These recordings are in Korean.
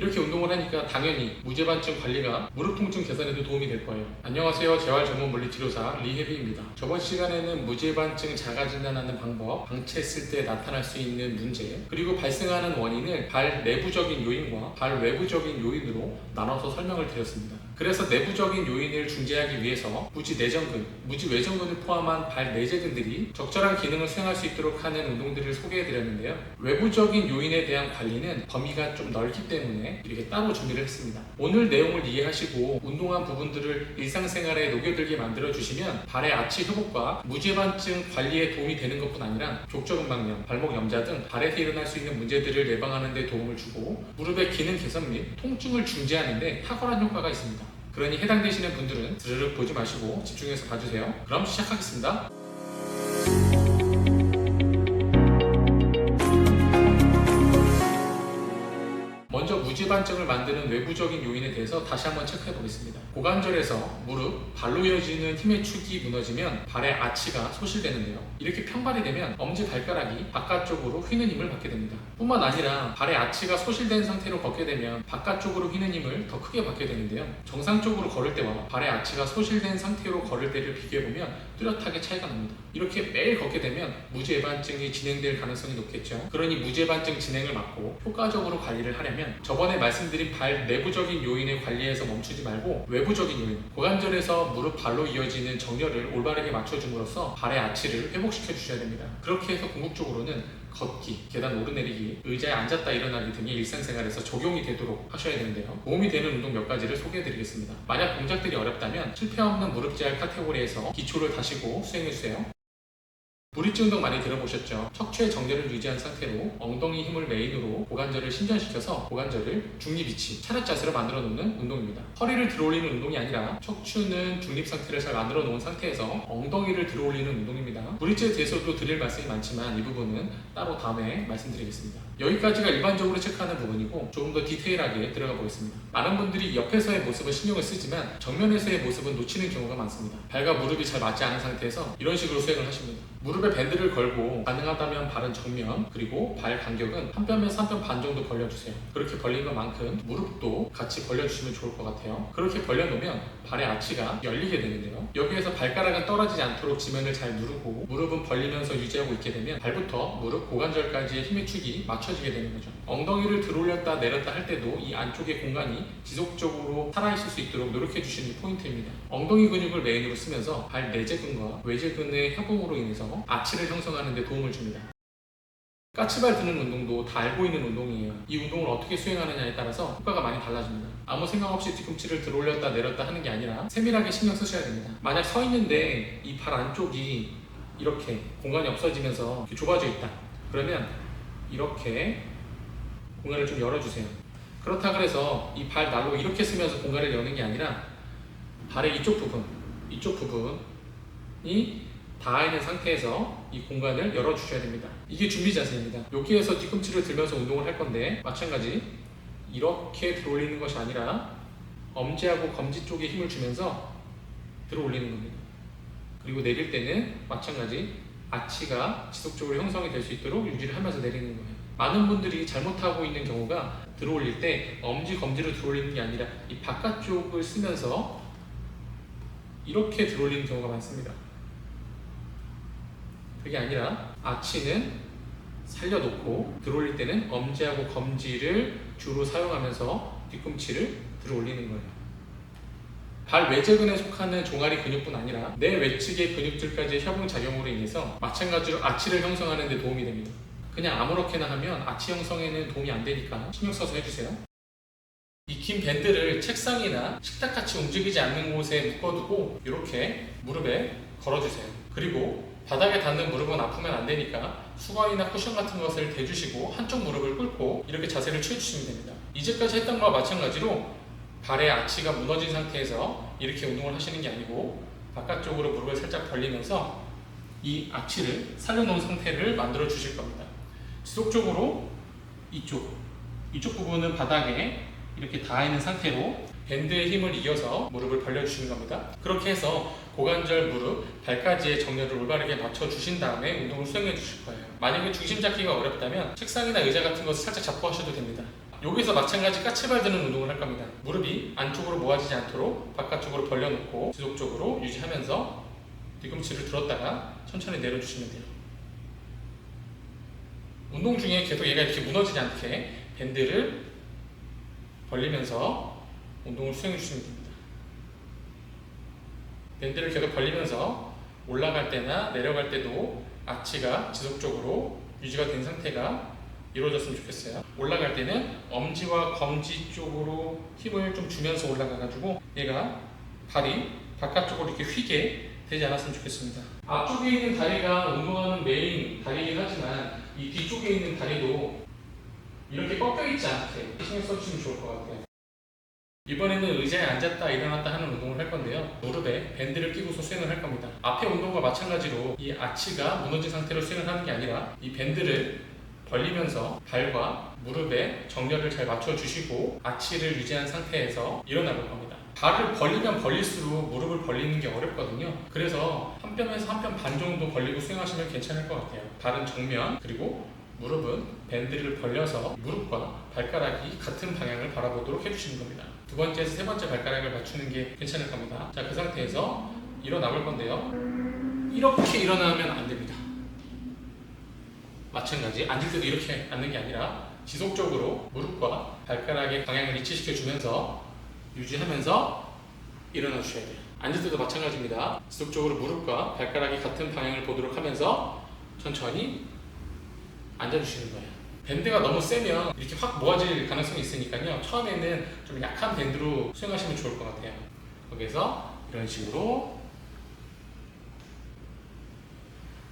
이렇게 운동을 하니까 당연히 무제반증 관리가 무릎 통증 개선에도 도움이 될 거예요. 안녕하세요. 재활 전문 물리치료사 리해비입니다. 저번 시간에는 무제반증 자가 진단하는 방법, 방치했을 때 나타날 수 있는 문제, 그리고 발생하는 원인을 발 내부적인 요인과 발 외부적인 요인으로 나눠서 설명을 드렸습니다. 그래서 내부적인 요인을 중재하기 위해서 무지 내전근, 무지 외전근을 포함한 발 내재근들이 적절한 기능을 수행할 수 있도록 하는 운동들을 소개해 드렸는데요. 외부적인 요인에 대한 관리는 범위가 좀 넓기 때문에 이렇게 따로 준비를 했습니다. 오늘 내용을 이해하시고 운동한 부분들을 일상생활에 녹여들게 만들어 주시면 발의 아치 회복과 무제반증 관리에 도움이 되는 것뿐 아니라 족저근막염, 발목 염좌 등 발에서 일어날 수 있는 문제들을 예방하는 데 도움을 주고 무릎의 기능 개선 및 통증을 중재하는 데 탁월한 효과가 있습니다. 그러니 해당되시는 분들은 드르륵 보지 마시고 집중해서 봐주세요. 그럼 시작하겠습니다. 먼저 무지반증을 만드는 외부적인 요인에 대해서 다시 한번 체크해 보겠습니다. 고관절에서 무릎, 발로 이어지는 힘의 축이 무너지면 발의 아치가 소실되는데요. 이렇게 평발이 되면 엄지 발가락이 바깥쪽으로 휘는 힘을 받게 됩니다. 뿐만 아니라 발의 아치가 소실된 상태로 걷게 되면 바깥쪽으로 휘는 힘을 더 크게 받게 되는데요. 정상적으로 걸을 때와 발의 아치가 소실된 상태로 걸을 때를 비교해 보면 뚜렷하게 차이가 납니다. 이렇게 매일 걷게 되면 무제반증이 진행될 가능성이 높겠죠. 그러니 무제반증 진행을 막고 효과적으로 관리를 하려면 저번에 말씀드린 발 내부적인 요인을 관리해서 멈추지 말고 외부적인 요인, 고관절에서 무릎 발로 이어지는 정렬을 올바르게 맞춰줌으로써 발의 아치를 회복시켜 주셔야 됩니다. 그렇게 해서 궁극적으로는 걷기, 계단 오르내리기, 의자에 앉았다 일어나기 등이 일상생활에서 적용이 되도록 하셔야 되는데요. 도움이 되는 운동 몇 가지를 소개해 드리겠습니다. 만약 동작들이 어렵다면 실패 없는 무릎 재활 카테고리에서 기초를 다시고 수행해 주세요. 브릿지 운동 많이 들어보셨죠? 척추의 정렬을 유지한 상태로 엉덩이 힘을 메인으로 고관절을 신전시켜서 고관절을 중립 위치, 차렷 자세로 만들어 놓는 운동입니다. 허리를 들어올리는 운동이 아니라 척추는 중립 상태를 잘 만들어 놓은 상태에서 엉덩이를 들어올리는 운동입니다. 브릿지에 대해서도 드릴 말씀이 많지만 이 부분은 따로 다음에 말씀드리겠습니다. 여기까지가 일반적으로 체크하는 부분이고 조금 더 디테일하게 들어가 보겠습니다. 많은 분들이 옆에서의 모습을 신경을 쓰지만 정면에서의 모습은 놓치는 경우가 많습니다. 발과 무릎이 잘 맞지 않은 상태에서 이런 식으로 수행을 하십니다. 무릎에 밴드를 걸고 가능하다면 발은 정면 그리고 발 간격은 한 뼘에서 한뼘 반 정도 벌려주세요. 그렇게 벌린 것만큼 무릎도 같이 벌려주시면 좋을 것 같아요. 그렇게 벌려놓으면 발의 아치가 열리게 되는데요. 여기에서 발가락은 떨어지지 않도록 지면을 잘 누르고 무릎은 벌리면서 유지하고 있게 되면 발부터 무릎 고관절까지의 힘의 축이 맞춰 지게 되는 거죠. 엉덩이를 들어올렸다 내렸다 할 때도 이 안쪽의 공간이 지속적으로 살아있을 수 있도록 노력해 주시는 게 포인트입니다. 엉덩이 근육을 메인으로 쓰면서 발 내재근과 외재근의 협응으로 인해서 아치를 형성하는 데 도움을 줍니다. 까치발 드는 운동도 다 알고 있는 운동이에요. 이 운동을 어떻게 수행하느냐에 따라서 효과가 많이 달라집니다. 아무 생각 없이 뒤꿈치를 들어올렸다 내렸다 하는 게 아니라 세밀하게 신경 쓰셔야 됩니다. 만약 서 있는데 이 발 안쪽이 이렇게 공간이 없어지면서 좁아져 있다. 그러면 이렇게 공간을 좀 열어주세요. 그렇다 그래서 이 발 날로 이렇게 쓰면서 공간을 여는 게 아니라 발의 이쪽 부분, 이쪽 부분이 닿아 있는 상태에서 이 공간을 열어주셔야 됩니다. 이게 준비 자세입니다. 여기에서 뒤꿈치를 들면서 운동을 할 건데 마찬가지 이렇게 들어올리는 것이 아니라 엄지하고 검지 쪽에 힘을 주면서 들어올리는 겁니다. 그리고 내릴 때는 마찬가지 아치가 지속적으로 형성이 될 수 있도록 유지를 하면서 내리는 거예요. 많은 분들이 잘못하고 있는 경우가 들어올릴 때 엄지 검지로 들어올리는 게 아니라 이 바깥쪽을 쓰면서 이렇게 들어올리는 경우가 많습니다. 그게 아니라 아치는 살려놓고 들어올릴 때는 엄지하고 검지를 주로 사용하면서 뒤꿈치를 들어올리는 거예요. 발 외재근에 속하는 종아리 근육뿐 아니라 내 외측의 근육들까지의 협응 작용으로 인해서 마찬가지로 아치를 형성하는 데 도움이 됩니다. 그냥 아무렇게나 하면 아치 형성에는 도움이 안 되니까 신경 써서 해주세요. 이 긴 밴드를 책상이나 식탁같이 움직이지 않는 곳에 묶어두고 이렇게 무릎에 걸어주세요. 그리고 바닥에 닿는 무릎은 아프면 안 되니까 수건이나 쿠션 같은 것을 대주시고 한쪽 무릎을 꿇고 이렇게 자세를 취해주시면 됩니다. 이제까지 했던 거와 마찬가지로 발의 아치가 무너진 상태에서 이렇게 운동을 하시는 게 아니고 바깥쪽으로 무릎을 살짝 벌리면서 이 아치를 살려놓은 상태를 만들어 주실 겁니다. 지속적으로 이쪽, 이쪽 부분은 바닥에 이렇게 닿아 있는 상태로 밴드의 힘을 이어서 무릎을 벌려주시는 겁니다. 그렇게 해서 고관절, 무릎, 발까지의 정렬을 올바르게 맞춰주신 다음에 운동을 수행해 주실 거예요. 만약에 중심 잡기가 어렵다면 책상이나 의자 같은 것을 살짝 잡고 하셔도 됩니다. 여기서 마찬가지 까치발 드는 운동을 할 겁니다. 무릎이 안쪽으로 모아지지 않도록 바깥쪽으로 벌려놓고 지속적으로 유지하면서 뒤꿈치를 들었다가 천천히 내려주시면 돼요. 운동 중에 계속 얘가 이렇게 무너지지 않게 밴드를 벌리면서 운동을 수행해 주시면 됩니다. 밴드를 계속 벌리면서 올라갈 때나 내려갈 때도 아치가 지속적으로 유지가 된 상태가 이루어졌으면 좋겠어요. 올라갈 때는 엄지와 검지 쪽으로 힘을 좀 주면서 올라가가지고 얘가 발이 바깥쪽으로 이렇게 휘게 되지 않았으면 좋겠습니다. 앞쪽에 있는 다리가 운동하는 메인 다리이긴 하지만 이 뒤쪽에 있는 다리도 이렇게 꺾여 있지 않게 신경 써주시면 좋을 것 같아요. 이번에는 의자에 앉았다 일어났다 하는 운동을 할 건데요. 무릎에 밴드를 끼고서 수행을 할 겁니다. 앞의 운동과 마찬가지로 이 아치가 무너진 상태로 수행을 하는 게 아니라 이 밴드를 벌리면서 발과 무릎에 정렬을 잘 맞춰주시고 아치를 유지한 상태에서 일어나 볼 겁니다. 발을 벌리면 벌릴수록 무릎을 벌리는 게 어렵거든요. 그래서 한 뼘에서 한 뼘 반 정도 벌리고 수행하시면 괜찮을 것 같아요. 발은 정면 그리고 무릎은 밴드를 벌려서 무릎과 발가락이 같은 방향을 바라보도록 해주시는 겁니다. 두 번째에서 세 번째 발가락을 맞추는 게 괜찮을 겁니다. 자, 그 상태에서 일어나 볼 건데요. 이렇게 일어나면 안 됩니다. 마찬가지 앉을 때도 이렇게 앉는 게 아니라 지속적으로 무릎과 발가락의 방향을 일치시켜 주면서 유지하면서 일어나 주셔야 돼요. 앉을 때도 마찬가지입니다. 지속적으로 무릎과 발가락이 같은 방향을 보도록 하면서 천천히 앉아주시는 거예요. 밴드가 너무 세면 이렇게 확 모아질 가능성이 있으니까요. 처음에는 좀 약한 밴드로 수행하시면 좋을 것 같아요. 거기서 이런 식으로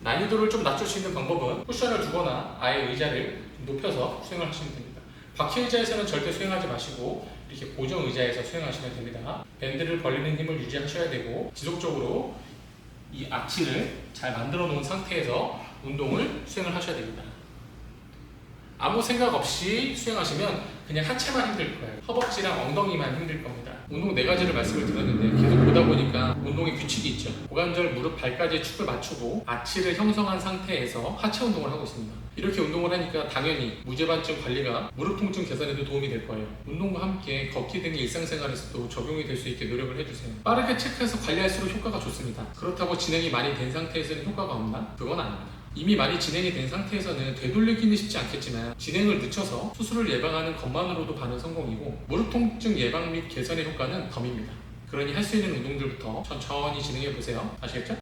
난이도를 좀 낮출 수 있는 방법은 쿠션을 두거나 아예 의자를 좀 높여서 수행을 하시면 됩니다. 바퀴 의자에서는 절대 수행하지 마시고 이렇게 고정 의자에서 수행하시면 됩니다. 밴드를 벌리는 힘을 유지하셔야 되고 지속적으로 이 아치를 잘 만들어 놓은 상태에서 운동을 수행을 하셔야 됩니다. 아무 생각 없이 수행하시면 그냥 하체만 힘들 거예요. 허벅지랑 엉덩이만 힘들 겁니다. 운동 네 가지를 말씀을 드렸는데 계속 보다 보니까 운동의 규칙이 있죠. 고관절, 무릎, 발까지의 축을 맞추고 아치를 형성한 상태에서 하체 운동을 하고 있습니다. 이렇게 운동을 하니까 당연히 무제반증 관리가 무릎 통증 개선에도 도움이 될 거예요. 운동과 함께 걷기 등의 일상생활에서도 적용이 될 수 있게 노력을 해주세요. 빠르게 체크해서 관리할수록 효과가 좋습니다. 그렇다고 진행이 많이 된 상태에서는 효과가 없나? 그건 아닙니다. 이미 많이 진행이 된 상태에서는 되돌리기는 쉽지 않겠지만 진행을 늦춰서 수술을 예방하는 것만으로도 반은 성공이고 무릎 통증 예방 및 개선의 효과는 덤입니다. 그러니 할 수 있는 운동들부터 천천히 진행해 보세요. 아시겠죠?